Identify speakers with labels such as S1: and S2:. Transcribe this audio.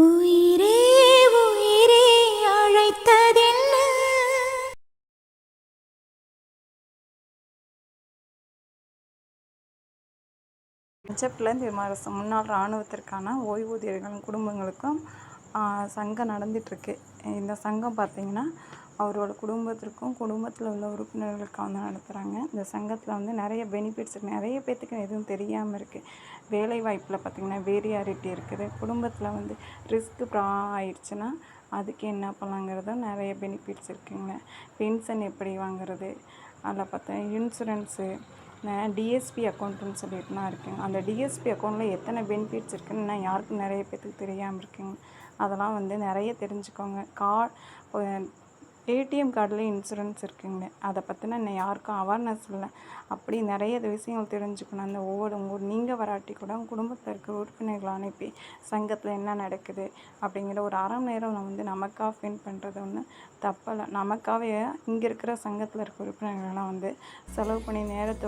S1: உயிரே உயிரே அழைத்ததென்ன?
S2: பட்ஜெட்லேருந்து விமர்சனம். முன்னாள் இராணுவத்திற்கான ஓய்வூதியர்களின் குடும்பங்களுக்கும் சங்கம் நடந்துகிட்ருக்கு இந்த சங்கம் பார்த்தீங்கன்னா அவரோட குடும்பத்திற்கும் குடும்பத்தில் உள்ள உறுப்பினர்களுக்காக வந்து நடத்துகிறாங்க இந்த சங்கத்தில் வந்து நிறைய பெனிஃபிட்ஸ் இருக்குது நிறைய பேர்த்துக்கு எதுவும் தெரியாமல் இருக்குது வேலை வாய்ப்பில் பார்த்திங்கன்னா வேரியாரிட்டி இருக்குது. குடும்பத்தில் வந்து ரிஸ்க்கு ப்ரா ஆயிடுச்சுன்னா அதுக்கு என்ன பண்ணலாங்கிறதும் நிறைய பெனிஃபிட்ஸ் இருக்குங்க. பென்ஷன் எப்படி வாங்குறது? அதில் பார்த்தா இன்சூரன்ஸு டிஎஸ்பி அக்கௌண்ட்டுன்னு சொல்லிட்டுலாம் இருக்குங்க. அந்த டிஎஸ்பி அக்கௌண்ட்டில் எத்தனை பெனிஃபிட்ஸ் இருக்குன்னு நான் யாருக்கும் நிறைய பேர்த்துக்கு தெரியாமல் இருக்குங்க. அதெல்லாம் வந்து நிறைய தெரிஞ்சுக்கோங்க. கார்டு ஏடிஎம் கார்டில் இன்சூரன்ஸ் இருக்குங்க. அதை பற்றின இன்னும் யாருக்கும் அவேர்னஸ் இல்லை. அப்படி நிறைய விஷயங்கள் தெரிஞ்சுக்கணும். அந்த ஒவ்வொரு உங்கள் நீங்கள் வராட்டி கூட குடும்பத்தில் இருக்கிற உறுப்பினர்களை அனுப்பி சங்கத்தில் என்ன நடக்குது அப்படிங்கிற ஒரு அரை மணி நேரம் வந்து நமக்காக ஃபின் பண்ணுறது ஒன்று தப்பில்லை. நமக்காகவே இங்கே இருக்கிற சங்கத்தில் இருக்கிற உறுப்பினர்கள்லாம் வந்து செலவு பண்ணி நேரத்தை